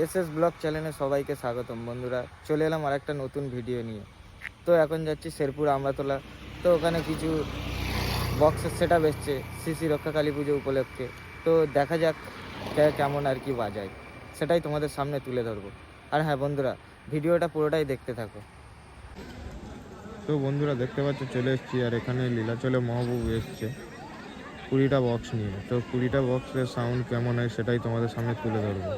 S S blog চ্যানেলে সবাইকে স্বাগতম, বন্ধুরা। চলে এলাম আর একটা নতুন ভিডিও নিয়ে। তো এখন যাচ্ছি শেরপুর আমরাতলা। তো ওখানে কিছু বক্সের সেট এসছে সিসি রক্ষা কালী পুজো উপলক্ষে। তো দেখা যাক কেমন আর কি বাজায়। সেটাই তোমাদের সামনে তুলে ধরবো। আর হ্যাঁ বন্ধুরা, ভিডিওটা পুরোটাই দেখতে থাকো। তো বন্ধুরা, দেখতে পাচ্ছ, চলে এসেছি। আর এখানে লীলাচলে মহাবুব এসছে কুড়িটা বক্স নিয়ে। তো কুড়িটা বক্সের সাউন্ড কেমন হয়, সেটাই তোমাদের সামনে তুলে ধরবো।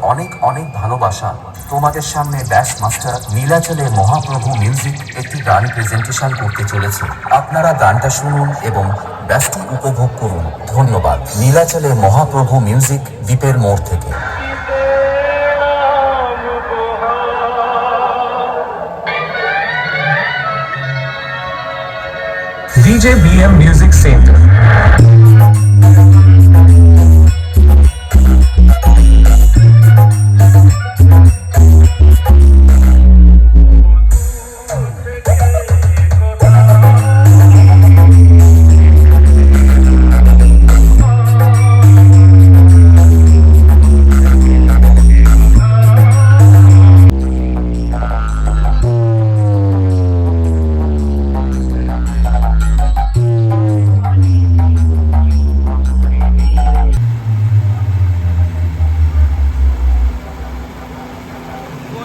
অনেক অনেক ভালোবাসা। তোমাদের সামনে ব্যাস মাস্টার নীলাচলে মহাপ্রভু মিউজিক একটি গান প্রেজেন্টেশন করতে চলেছে। আপনারা গানটা শুনুন এবং ব্যাসটি উপভোগ করুন। ধন্যবাদ। নীলাচলে মহাপ্রভু মিউজিক দ্বীপের মোড় থেকে। DJ BM Music Center.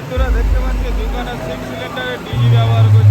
বন্ধুরা দেখতে পাচ্ছেন দুখানা সিক্স সিলিন্ডারের ডিজি ব্যবহার করছে